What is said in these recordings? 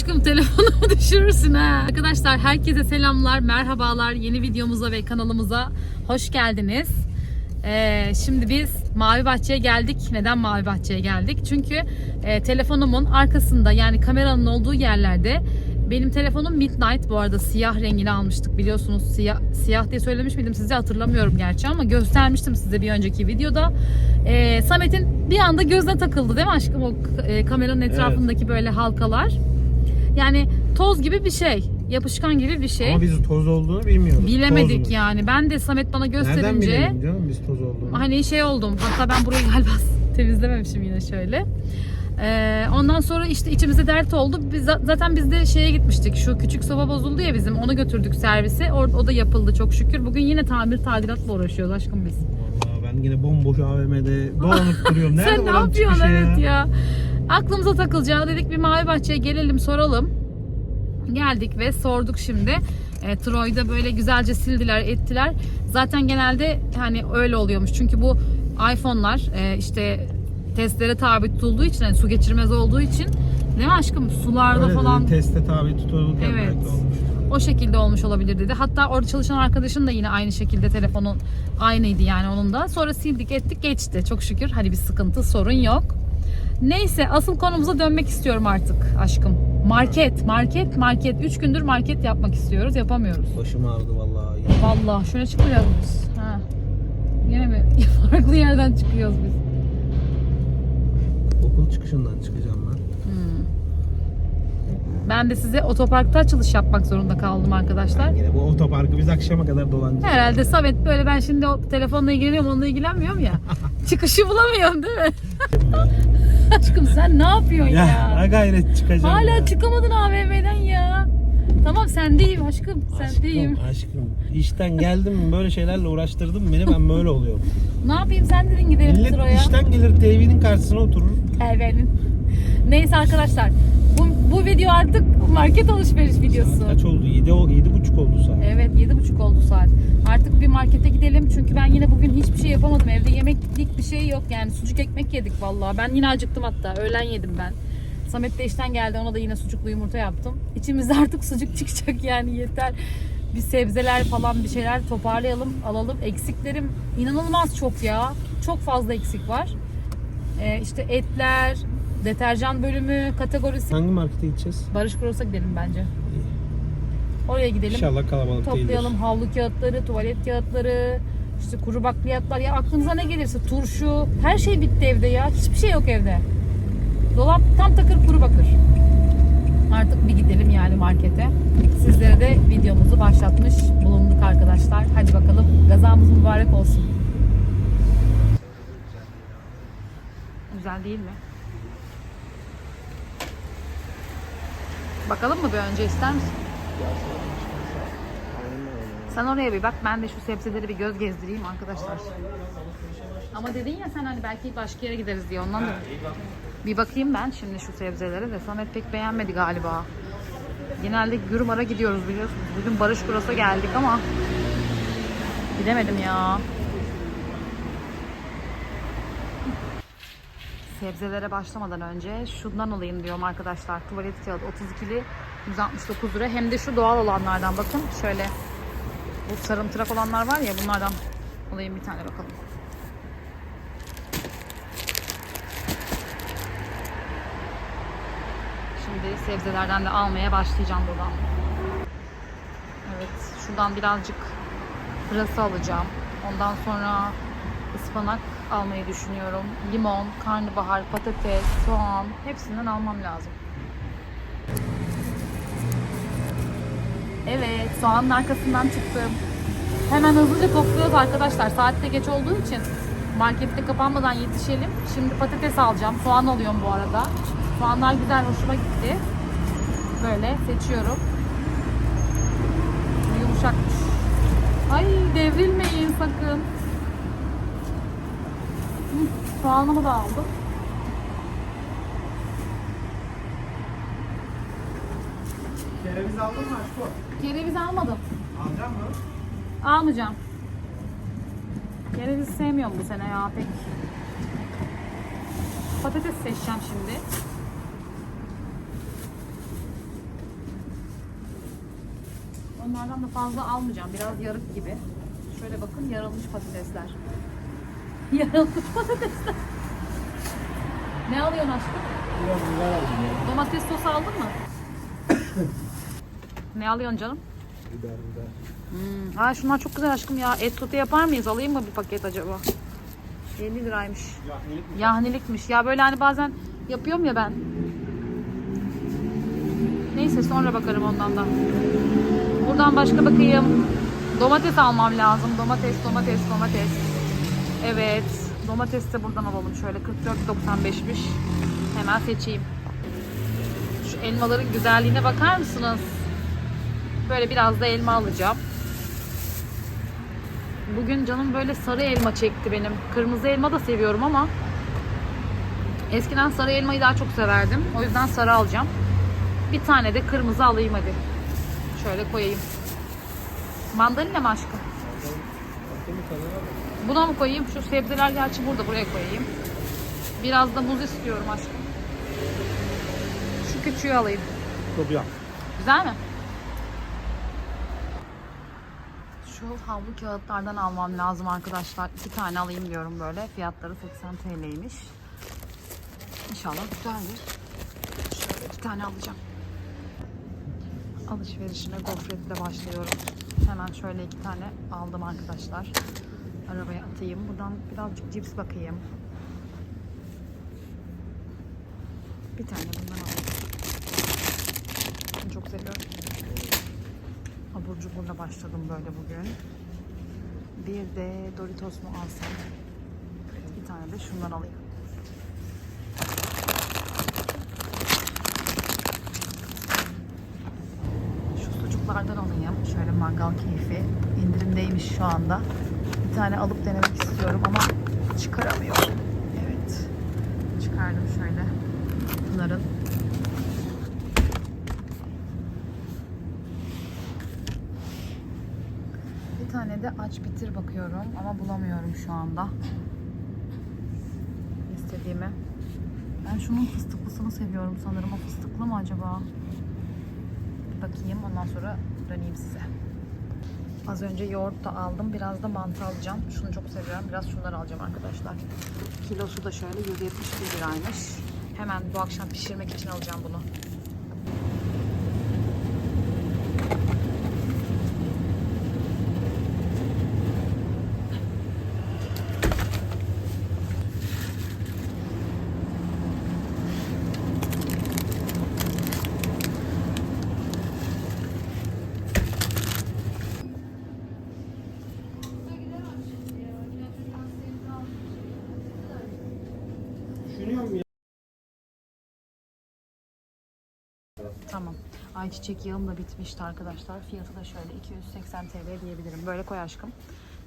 Aşkım telefonumu düşürürsün ha. Arkadaşlar herkese selamlar, merhabalar. Yeni videomuza ve kanalımıza hoş geldiniz. Ee, şimdi biz Mavi Bahçe'ye geldik. Neden Mavi Bahçe'ye geldik? Çünkü e, telefonumun arkasında yani kameranın olduğu yerlerde benim telefonum Midnight bu arada siyah rengini almıştık biliyorsunuz siyah, siyah diye söylemiş miydim size hatırlamıyorum gerçi ama göstermiştim size bir önceki videoda. Ee, Samet'in bir anda gözüne takıldı değil mi aşkım o e, kameranın etrafındaki böyle halkalar. Yani toz gibi bir şey, yapışkan gibi bir şey. Ama biz toz olduğunu bilmiyoruz. Bilemedik Toz mu? yani. Ben de Samet bana Nereden gösterince bilelim canım biz toz olduğunu? hani şey oldum. Hatta ben burayı galiba temizlememişim yine şöyle. Ee, ondan sonra işte içimize dert oldu. Biz zaten biz de şeye gitmiştik. Şu küçük soba bozuldu ya bizim. Onu götürdük servise. Or- o da yapıldı çok şükür. Bugün yine tamir tadilatla uğraşıyoruz aşkım biz. Vallahi ben yine bomboş AVM'de dolanıp duruyorum. Nerede Sen ne olan yapıyorsun çıkışı evet ya. Aklımıza takılacağı dedik bir Mavi Bahçe'ye gelelim soralım. Geldik ve sorduk şimdi. E, Troy'da böyle güzelce sildiler ettiler. Zaten genelde hani öyle oluyormuş. Çünkü bu iPhone'lar e, işte testlere tabi tutulduğu için hani su geçirmez olduğu için değil mi aşkım sularda Öyle falan dedi, teste tabi tutulurken Evet. olmuş. o şekilde olmuş olabilir dedi. Hatta orada çalışan arkadaşın da yine aynı şekilde telefonun aynıydı yani onun da. Sonra sildik ettik geçti çok şükür. Hani bir sıkıntı sorun yok. Neyse asıl konumuza dönmek istiyorum artık aşkım. Market, market, market. 3 gündür market yapmak istiyoruz. Yapamıyoruz. Başım ağrıdı vallahi. Vallahi şöyle çıkıyoruz biz. Ha. Yine mi? Farklı yerden çıkıyoruz biz. Okul çıkışından çıkacağım ben. De size otoparkta açılış yapmak zorunda kaldım arkadaşlar. Yine bu otoparkı biz akşama kadar dolanacağız. Herhalde Samet böyle ben şimdi o telefonla ilgileniyorum onunla ilgilenmiyorum ya. Çıkışı bulamıyorum değil mi? Aşkım sen ne yapıyorsun ya? Ya, ha gayret çıkacağım. Hala ya. çıkamadın AVM'den ya. Tamam sendeyim aşkım sendeyim. Aşkım, aşkım. İşten geldim böyle şeylerle uğraştırdın beni ben böyle oluyorum. Ne yapayım sen dedin gidelim Millet Troya. işten gelir TV'nin karşısına oturur. Elbenin. Neyse arkadaşlar bu, video artık market alışveriş videosu. Kaç oldu? 7 o 7 buçuk oldu saat. Evet yedi buçuk oldu saat. Artık bir markete gidelim çünkü ben yine bugün hiçbir şey yapamadım. Evde yemeklik bir şey yok yani sucuk ekmek yedik vallahi. Ben yine acıktım hatta. Öğlen yedim ben. Samet de işten geldi ona da yine sucuklu yumurta yaptım. İçimizde artık sucuk çıkacak yani yeter. Bir sebzeler falan bir şeyler toparlayalım alalım. Eksiklerim inanılmaz çok ya. Çok fazla eksik var. Ee, işte etler, deterjan bölümü, kategorisi. Hangi markete gideceğiz? Barış Kros'a gidelim bence. Oraya gidelim. İnşallah kalabalık Toplayalım değildir. havlu kağıtları, tuvalet kağıtları, işte kuru bakliyatlar ya aklınıza ne gelirse turşu, her şey bitti evde ya. Hiçbir şey yok evde. Dolap tam takır kuru bakır. Artık bir gidelim yani markete. Sizlere de videomuzu başlatmış bulunduk arkadaşlar. Hadi bakalım gazamız mübarek olsun. Güzel değil mi? Bakalım mı bir önce ister misin? Sen oraya bir bak ben de şu sebzeleri bir göz gezdireyim arkadaşlar. Ama dedin ya sen hani belki başka yere gideriz diye ondan da. Bir bakayım ben şimdi şu sebzelere de Samet pek beğenmedi galiba. Genelde Gürmar'a gidiyoruz biliyorsunuz. Bugün Barış Kuras'a geldik ama gidemedim ya. Sebzelere başlamadan önce şundan alayım diyorum arkadaşlar. Tuvalet kağıdı 32'li 169 lira. Hem de şu doğal olanlardan bakın. Şöyle bu sarımtırak olanlar var ya bunlardan alayım bir tane bakalım. Şimdi sebzelerden de almaya başlayacağım buradan. Evet şuradan birazcık pırasa alacağım. Ondan sonra ıspanak almayı düşünüyorum. Limon, karnabahar, patates, soğan hepsinden almam lazım. Evet, soğanın arkasından çıktım. Hemen hızlıca topluyoruz arkadaşlar. Saatte geç olduğu için markette kapanmadan yetişelim. Şimdi patates alacağım. Soğan alıyorum bu arada. Soğanlar güzel, hoşuma gitti. Böyle seçiyorum. Yumuşakmış. Ay devrilmeyin sakın. Soğanımı da aldım. Kereviz aldın mı aşkım? Kereviz almadım. Alacak mı? Almayacağım. Kereviz sevmiyorum bu sene ya pek. Patates seçeceğim şimdi. bunlardan da fazla almayacağım. Biraz yarık gibi. Şöyle bakın yarılmış patatesler. Patatesler. Ne alıyorsun aşkım? Biraz biber aldım ya. Domates sosu aldın mı? ne alıyorsun canım? Biber biber. Hmm. Aa, şunlar çok güzel aşkım ya. Et sote yapar mıyız? Alayım mı bir paket acaba? 50 liraymış. Yahnilik mi? Yahnilikmiş. Ya böyle hani bazen yapıyorum ya ben. Neyse sonra bakarım ondan da. Buradan başka bakayım. Domates almam lazım. Domates, domates, domates. Evet. Domates de buradan alalım. Şöyle 44.95'miş. Hemen seçeyim. Şu elmaların güzelliğine bakar mısınız? Böyle biraz da elma alacağım. Bugün canım böyle sarı elma çekti benim. Kırmızı elma da seviyorum ama eskiden sarı elmayı daha çok severdim. O yüzden sarı alacağım. Bir tane de kırmızı alayım hadi. Şöyle koyayım. Mandalina mı aşkım? Var. Buna mı koyayım? Şu sebzeler gerçi burada buraya koyayım. Biraz da muz istiyorum aşkım. Şu küçüğü alayım. Çok Güzel mi? Şu havlu kağıtlardan almam lazım arkadaşlar. İki tane alayım diyorum böyle. Fiyatları 80 TL'ymiş. İnşallah güzeldir. Şöyle iki tane alacağım. Alışverişine gofretle başlıyorum. Hemen şöyle iki tane aldım arkadaşlar. Arabaya atayım. Buradan birazcık cips bakayım. Bir tane bundan alayım. Çok seviyorum. Abur cuburla başladım böyle bugün. Bir de Doritos mu alsam? Bir tane de şundan alayım. Şu sucuklardan alayım. Şöyle mangal keyfi. İndirimdeymiş şu anda. Bir tane alıp denemek istiyorum ama çıkaramıyorum. Evet. Çıkardım şöyle. Bunların Bir tane de aç bitir bakıyorum ama bulamıyorum şu anda. İstediğimi. Ben şunun fıstıklısını seviyorum sanırım. O fıstıklı mı acaba? Bakayım ondan sonra döneyim size. Az önce yoğurt da aldım. Biraz da mantı alacağım. Şunu çok seviyorum. Biraz şunları alacağım arkadaşlar. Kilosu da şöyle 171 liraymış. Hemen bu akşam pişirmek için alacağım bunu. Düşünüyorum ya. Tamam. Ayçiçek yağım da bitmişti arkadaşlar. Fiyatı da şöyle 280 TL diyebilirim. Böyle koy aşkım.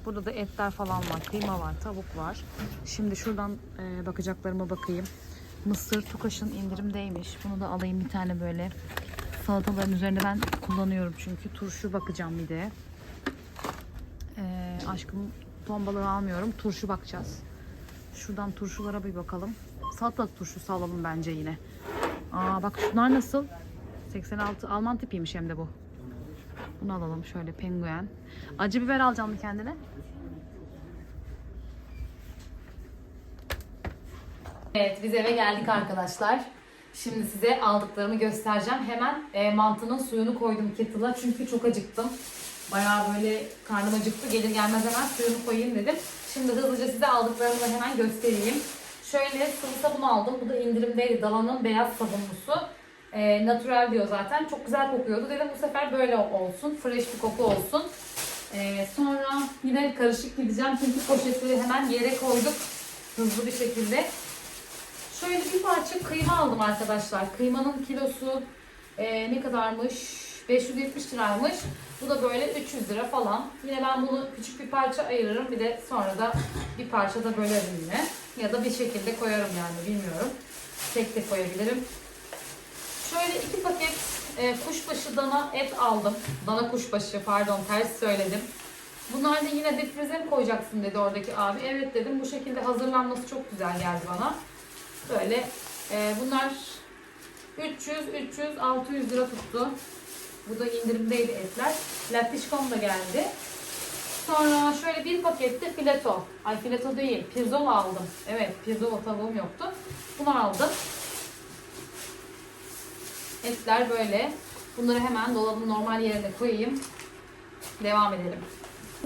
Burada da etler falan var. Kıyma var, tavuk var. Şimdi şuradan e, bakacaklarıma bakayım. Mısır Tukaş'ın indirimdeymiş. Bunu da alayım bir tane böyle. Salataların üzerinde ben kullanıyorum çünkü. Turşu bakacağım bir de. E, aşkım ton almıyorum. Turşu bakacağız. Şuradan turşulara bir bakalım. Salatalık turşusu alalım bence yine. Aa bak şunlar nasıl? 86 Alman tipiymiş hem de bu. Bunu alalım şöyle penguen. Acı biber alacağım mı kendine? Evet biz eve geldik arkadaşlar. Şimdi size aldıklarımı göstereceğim. Hemen e, mantının suyunu koydum kettle'a çünkü çok acıktım. Bayağı böyle karnım acıktı. Gelir gelmez hemen suyunu koyayım dedim. Şimdi hızlıca size aldıklarımı da hemen göstereyim. Şöyle sıvı sabun aldım. Bu da indirimdeydi. Dalan'ın beyaz sabunlusu. E, natural diyor zaten. Çok güzel kokuyordu. Dedim bu sefer böyle olsun. Fresh bir koku olsun. E, sonra yine karışık gideceğim. Çünkü poşetleri hemen yere koyduk. Hızlı bir şekilde. Şöyle bir parça kıyma aldım arkadaşlar. Kıymanın kilosu e, ne kadarmış? 570 liraymış. Bu da böyle 300 lira falan. Yine ben bunu küçük bir parça ayırırım. Bir de sonra da bir parça da bölerim yine. Ya da bir şekilde koyarım yani bilmiyorum. Tek de koyabilirim. Şöyle iki paket e, kuşbaşı dana et aldım. Dana kuşbaşı pardon ters söyledim. Bunlar da yine difrize mi koyacaksın dedi oradaki abi. Evet dedim. Bu şekilde hazırlanması çok güzel geldi bana. Böyle e, bunlar 300, 300, 600 lira tuttu. Bu da indirimdeydi etler. Lattişkom da geldi. Sonra şöyle bir pakette fileto. Ay fileto değil, pirzola aldım. Evet, pirzola tavuğum yoktu. Bunu aldım. Etler böyle. Bunları hemen dolabın normal yerine koyayım. Devam edelim.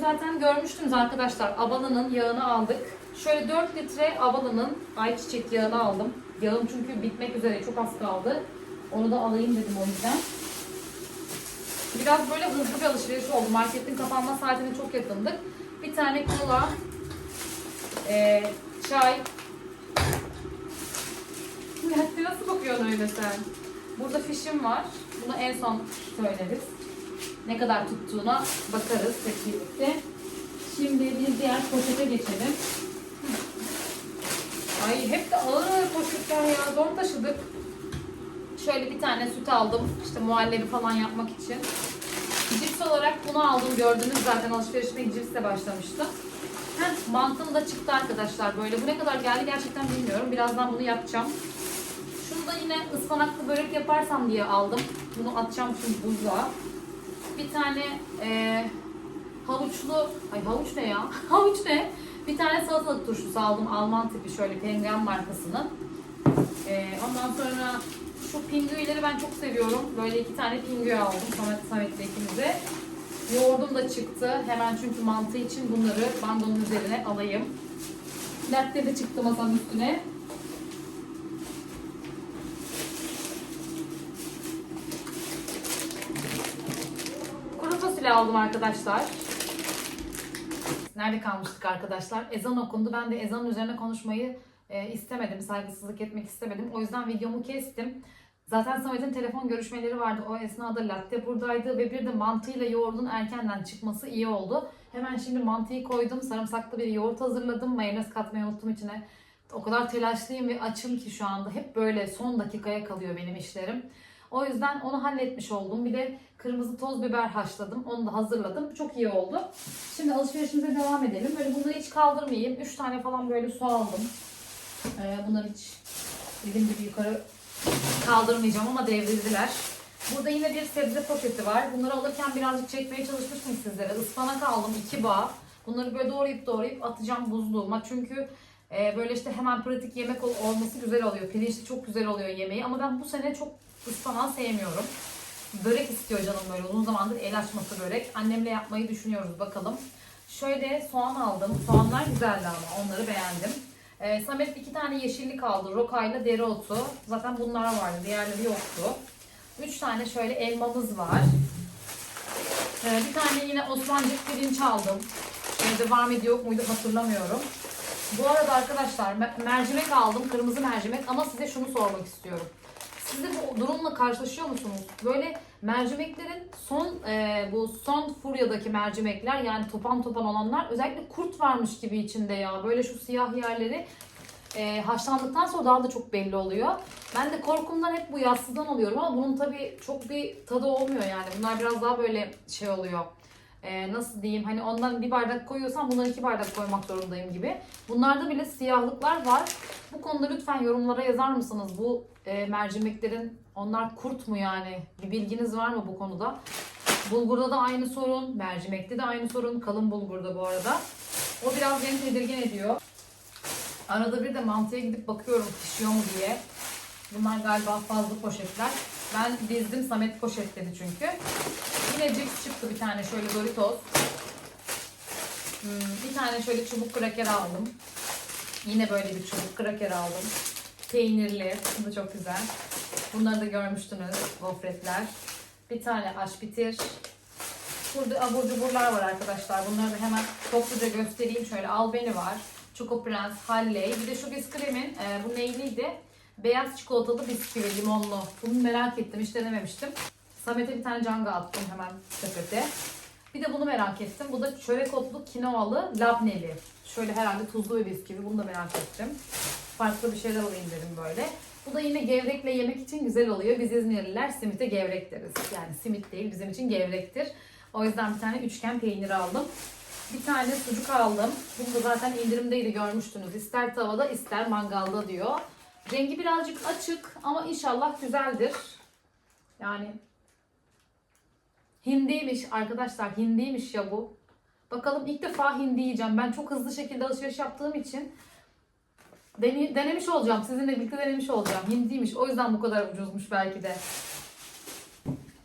Zaten görmüştünüz arkadaşlar. Abalının yağını aldık. Şöyle 4 litre Abalının ayçiçek yağını aldım. Yağım çünkü bitmek üzere çok az kaldı. Onu da alayım dedim o yüzden. Biraz böyle hızlı bir alışveriş oldu. Marketin kapanma saatine çok yakındık. Bir tane kola, eee, çay. Nasıl bakıyorsun öyle sen? Burada fişim var. Bunu en son söyleriz. Ne kadar tuttuğuna bakarız hep birlikte. Şimdi bir diğer poşete geçelim. Ay hep de ağır ağır poşetler ya. Zor taşıdık. Şöyle bir tane süt aldım. İşte muhallebi falan yapmak için. Cips olarak bunu aldım. Gördünüz zaten alışverişime cipsle başlamıştım. Heh, mantım da çıktı arkadaşlar böyle. Bu ne kadar geldi gerçekten bilmiyorum. Birazdan bunu yapacağım. Yine ıspanaklı börek yaparsam diye aldım. Bunu atacağım şimdi buzluğa. Bir tane eee, havuçlu, ay havuç ne ya? havuç ne? Bir tane salatalık turşusu aldım. Alman tipi şöyle penguen markasının. Eee, ondan sonra şu pingüileri ben çok seviyorum. Böyle iki tane pingüi aldım Samet, Samet'le ikimize. Yoğurdum da çıktı. Hemen çünkü mantı için bunları bandonun üzerine alayım. Latte de çıktı masanın üstüne. Fasulye aldım arkadaşlar. Nerede kalmıştık arkadaşlar? Ezan okundu. Ben de ezanın üzerine konuşmayı e, istemedim. Saygısızlık etmek istemedim. O yüzden videomu kestim. Zaten Samet'in telefon görüşmeleri vardı. O esnada latte buradaydı ve bir de mantıyla yoğurdun erkenden çıkması iyi oldu. Hemen şimdi mantıyı koydum. Sarımsaklı bir yoğurt hazırladım. Mayonez katmayı unuttum içine. O kadar telaşlıyım ve açım ki şu anda. Hep böyle son dakikaya kalıyor benim işlerim. O yüzden onu halletmiş oldum. Bir de kırmızı toz biber haşladım. Onu da hazırladım. Çok iyi oldu. Şimdi alışverişimize devam edelim. Böyle bunları hiç kaldırmayayım. 3 tane falan böyle su aldım. Ee, bunları hiç dediğim gibi yukarı kaldırmayacağım ama devrildiler. Burada yine bir sebze poşeti var. Bunları alırken birazcık çekmeye çalışmıştım sizlere. Ispanak aldım 2 bağ. Bunları böyle doğrayıp doğrayıp atacağım buzluğuma. Çünkü e, böyle işte hemen pratik yemek ol- olması güzel oluyor. Pirinçli çok güzel oluyor yemeği. Ama ben bu sene çok ıspanağı sevmiyorum. Börek istiyor canım böyle uzun zamandır el açması börek. Annemle yapmayı düşünüyoruz bakalım. Şöyle soğan aldım. Soğanlar güzeldi ama onları beğendim. Ee, Samet iki tane yeşillik aldı. Rokayla dereotu. Zaten bunlar vardı. Diğerleri yoktu. Üç tane şöyle elmamız var. Ee, bir tane yine Osmancık pirinç aldım. Evde var mıydı yok muydu hatırlamıyorum. Bu arada arkadaşlar me- mercimek aldım. Kırmızı mercimek ama size şunu sormak istiyorum. Siz de bu durumla karşılaşıyor musunuz? Böyle mercimeklerin son e, bu son furyadaki mercimekler yani topan topan olanlar özellikle kurt varmış gibi içinde ya. Böyle şu siyah yerleri e, haşlandıktan sonra daha da çok belli oluyor. Ben de korkumdan hep bu yassıdan alıyorum ama bunun tabii çok bir tadı olmuyor yani. Bunlar biraz daha böyle şey oluyor. E, nasıl diyeyim hani ondan bir bardak koyuyorsam bundan iki bardak koymak zorundayım gibi. Bunlarda bile siyahlıklar var. Bu konuda lütfen yorumlara yazar mısınız? Bu e, mercimeklerin onlar kurt mu yani? Bir bilginiz var mı bu konuda? Bulgurda da aynı sorun, mercimekte de aynı sorun. Kalın bulgurda bu arada. O biraz beni tedirgin ediyor. Arada bir de mantıya gidip bakıyorum pişiyor mu diye. Bunlar galiba fazla poşetler. Ben dizdim Samet poşetledi çünkü. Yine cips çıktı bir tane şöyle Doritos. Hmm, bir tane şöyle çubuk kraker aldım. Yine böyle bir çubuk kraker aldım. Peynirli. Bu da çok güzel. Bunları da görmüştünüz. Gofretler. Bir tane aş bitir. Burada abur cuburlar var arkadaşlar. Bunları da hemen topluca göstereyim. Şöyle albeni var. Choco Prens, Halley. Bir de şu bisküvimin, e, bu neyliydi? Beyaz çikolatalı bisküvi, limonlu. Bunu merak ettim, hiç denememiştim. Samet'e bir tane canga attım hemen sepete. Bir de bunu merak ettim. Bu da çörek otlu kinoalı labneli. Şöyle herhalde tuzlu bir bisküvi. Bunu da merak ettim. Farklı bir şeyler alayım dedim böyle. Bu da yine gevrekle yemek için güzel oluyor. Biz İzmirliler simite gevrek deriz. Yani simit değil bizim için gevrektir. O yüzden bir tane üçgen peynir aldım. Bir tane sucuk aldım. Bunu da zaten indirimdeydi görmüştünüz. İster tavada ister mangalda diyor. Rengi birazcık açık ama inşallah güzeldir. Yani Hindiymiş arkadaşlar. Hindiymiş ya bu. Bakalım ilk defa hindi yiyeceğim. Ben çok hızlı şekilde alışveriş yaptığım için dene- denemiş olacağım. Sizinle birlikte denemiş olacağım. Hindiymiş. O yüzden bu kadar ucuzmuş belki de.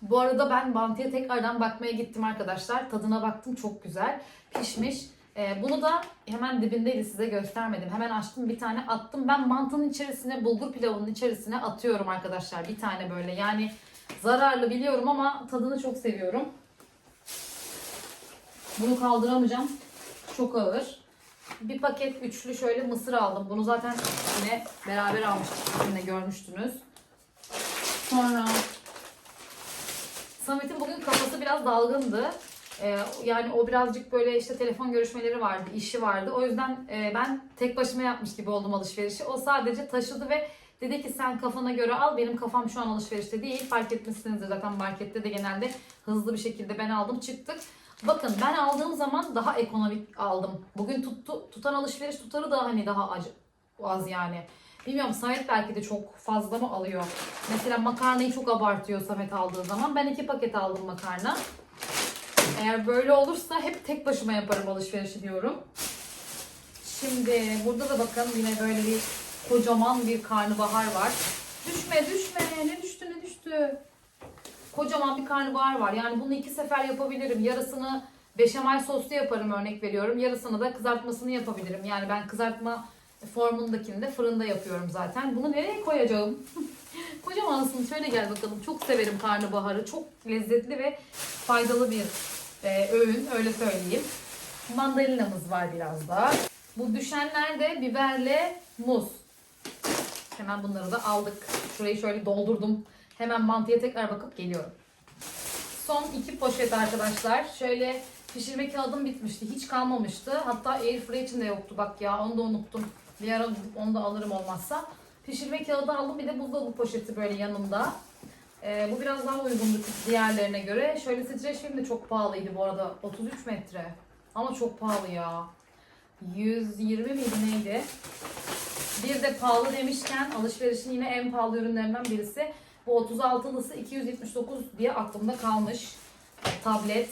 Bu arada ben mantıya tekrardan bakmaya gittim arkadaşlar. Tadına baktım çok güzel. Pişmiş. Ee, bunu da hemen dibindeydi size göstermedim. Hemen açtım bir tane attım. Ben mantının içerisine bulgur pilavının içerisine atıyorum arkadaşlar. Bir tane böyle yani zararlı biliyorum ama tadını çok seviyorum. Bunu kaldıramayacağım. Çok ağır. Bir paket üçlü şöyle mısır aldım. Bunu zaten yine beraber almıştık. Yine görmüştünüz. Sonra Samet'in bugün kafası biraz dalgındı. Ee, yani o birazcık böyle işte telefon görüşmeleri vardı, işi vardı. O yüzden e, ben tek başıma yapmış gibi oldum alışverişi. O sadece taşıdı ve dedi ki sen kafana göre al. Benim kafam şu an alışverişte değil. Fark etmişsinizdir zaten markette de genelde hızlı bir şekilde ben aldım çıktık. Bakın ben aldığım zaman daha ekonomik aldım. Bugün tuttu, tutan alışveriş tutarı da hani daha acı, az yani. Bilmiyorum Samet belki de çok fazla mı alıyor? Mesela makarnayı çok abartıyor Samet aldığı zaman. Ben iki paket aldım makarna. Eğer böyle olursa hep tek başıma yaparım alışverişi diyorum. Şimdi burada da bakın yine böyle bir kocaman bir karnabahar var. Düşme düşme ne düştü ne düştü. Kocaman bir karnabahar var. Yani bunu iki sefer yapabilirim. Yarısını beşamel soslu yaparım örnek veriyorum. Yarısını da kızartmasını yapabilirim. Yani ben kızartma formundakini de fırında yapıyorum zaten. Bunu nereye koyacağım? Kocamansın şöyle gel bakalım. Çok severim karnabaharı. Çok lezzetli ve faydalı bir e, öğün öyle söyleyeyim. Mandalinamız var biraz da. Bu düşenler de biberle muz. Hemen bunları da aldık. Şurayı şöyle doldurdum. Hemen mantıya tekrar bakıp geliyorum. Son iki poşet arkadaşlar. Şöyle pişirme kağıdım bitmişti. Hiç kalmamıştı. Hatta airfryer içinde yoktu bak ya. Onu da unuttum. Bir ara onu da alırım olmazsa. Pişirme kağıdı aldım. Bir de buzdolabı poşeti böyle yanımda. Ee, bu biraz daha uygundu diğerlerine göre. Şöyle streç film de çok pahalıydı bu arada. 33 metre. Ama çok pahalı ya. 120 miydi neydi? Bir de pahalı demişken alışverişin yine en pahalı ürünlerinden birisi. Bu 36'lısı 279 diye aklımda kalmış. Tablet.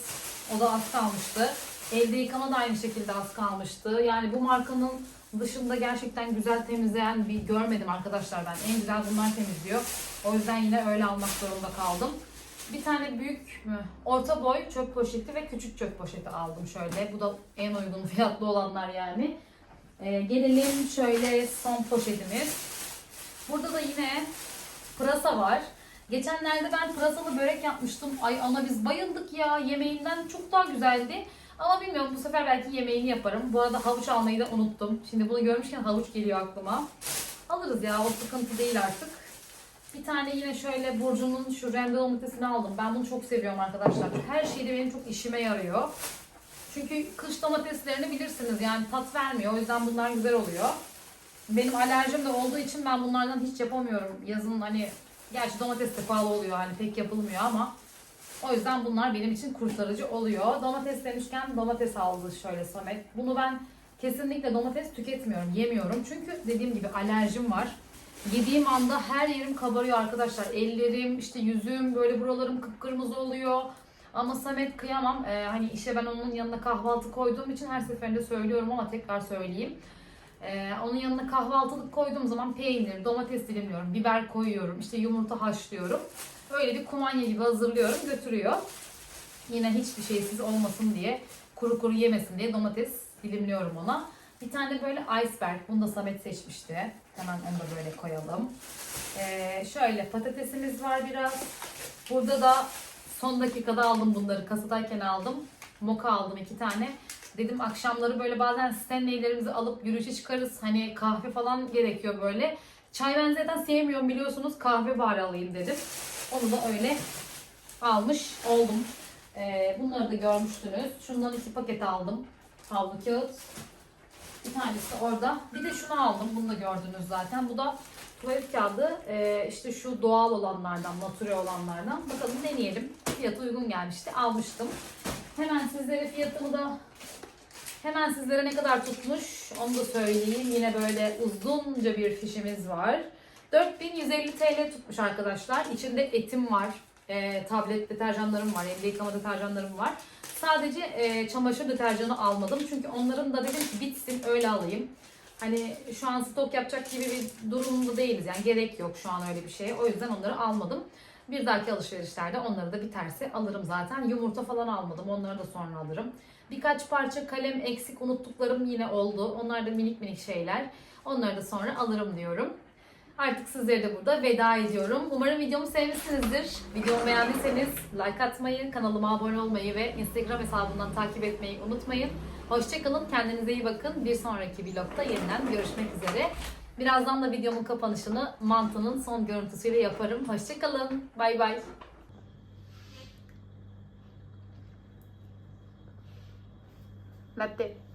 O da az kalmıştı. Elde yıkama da aynı şekilde az kalmıştı. Yani bu markanın dışında gerçekten güzel temizleyen bir görmedim arkadaşlar ben. En güzel bunlar temizliyor. O yüzden yine öyle almak zorunda kaldım. Bir tane büyük mü? Orta boy çöp poşeti ve küçük çöp poşeti aldım şöyle. Bu da en uygun fiyatlı olanlar yani. Ee, gelelim şöyle son poşetimiz. Burada da yine pırasa var. Geçenlerde ben pırasalı börek yapmıştım. Ay ana biz bayıldık ya. Yemeğinden çok daha güzeldi. Ama bilmiyorum bu sefer belki yemeğini yaparım. Bu arada havuç almayı da unuttum. Şimdi bunu görmüşken havuç geliyor aklıma. Alırız ya o sıkıntı değil artık. Bir tane yine şöyle Burcu'nun şu rende domatesini aldım. Ben bunu çok seviyorum arkadaşlar. Her şeyde benim çok işime yarıyor. Çünkü kış domateslerini bilirsiniz yani tat vermiyor. O yüzden bunlar güzel oluyor. Benim alerjim de olduğu için ben bunlardan hiç yapamıyorum. Yazın hani gerçi domates de pahalı oluyor hani pek yapılmıyor ama o yüzden bunlar benim için kurtarıcı oluyor. Domates demişken domates aldı şöyle Samet. Bunu ben kesinlikle domates tüketmiyorum, yemiyorum. Çünkü dediğim gibi alerjim var. Yediğim anda her yerim kabarıyor arkadaşlar. Ellerim, işte yüzüm, böyle buralarım kıpkırmızı oluyor. Ama Samet kıyamam. Ee, hani işe ben onun yanına kahvaltı koyduğum için her seferinde söylüyorum ama tekrar söyleyeyim. Ee, onun yanına kahvaltılık koyduğum zaman peynir, domates dilimliyorum, biber koyuyorum, işte yumurta haşlıyorum. Öyle bir kumanya gibi hazırlıyorum, götürüyor. Yine hiçbir şeysiz olmasın diye, kuru kuru yemesin diye domates dilimliyorum ona. Bir tane böyle iceberg, bunu da Samet seçmişti. Hemen onu da böyle koyalım. Ee, şöyle patatesimiz var biraz. Burada da son dakikada aldım bunları, kasadayken aldım. Moka aldım iki tane. Dedim akşamları böyle bazen Stanley'lerimizi alıp yürüyüşe çıkarız. Hani kahve falan gerekiyor böyle. Çay ben zaten sevmiyorum biliyorsunuz. Kahve bari alayım dedim. Onu da öyle almış oldum. Ee, bunları da görmüştünüz. Şundan iki paket aldım. Havlu kağıt. Bir tanesi orada. Bir de şunu aldım. Bunu da gördünüz zaten. Bu da tuvalet kağıdı. Ee, işte şu doğal olanlardan, natürel olanlardan. Bakalım deneyelim. Fiyatı uygun gelmişti. Almıştım. Hemen sizlere fiyatımı da Hemen sizlere ne kadar tutmuş onu da söyleyeyim. Yine böyle uzunca bir fişimiz var. 4150 TL tutmuş arkadaşlar. İçinde etim var. e, tablet deterjanlarım var, elde yıkama deterjanlarım var. Sadece e, çamaşır deterjanı almadım. Çünkü onların da dedim ki bitsin öyle alayım. Hani şu an stok yapacak gibi bir durumda değiliz. Yani gerek yok şu an öyle bir şeye. O yüzden onları almadım. Bir dahaki alışverişlerde onları da biterse alırım zaten. Yumurta falan almadım. Onları da sonra alırım. Birkaç parça kalem eksik unuttuklarım yine oldu. Onlar da minik minik şeyler. Onları da sonra alırım diyorum. Artık sizlere de burada veda ediyorum. Umarım videomu sevmişsinizdir. Videomu beğendiyseniz like atmayı, kanalıma abone olmayı ve Instagram hesabından takip etmeyi unutmayın. Hoşçakalın, kendinize iyi bakın. Bir sonraki vlogda yeniden görüşmek üzere. Birazdan da videomun kapanışını mantının son görüntüsüyle yaparım. Hoşçakalın, bay bay. Latte.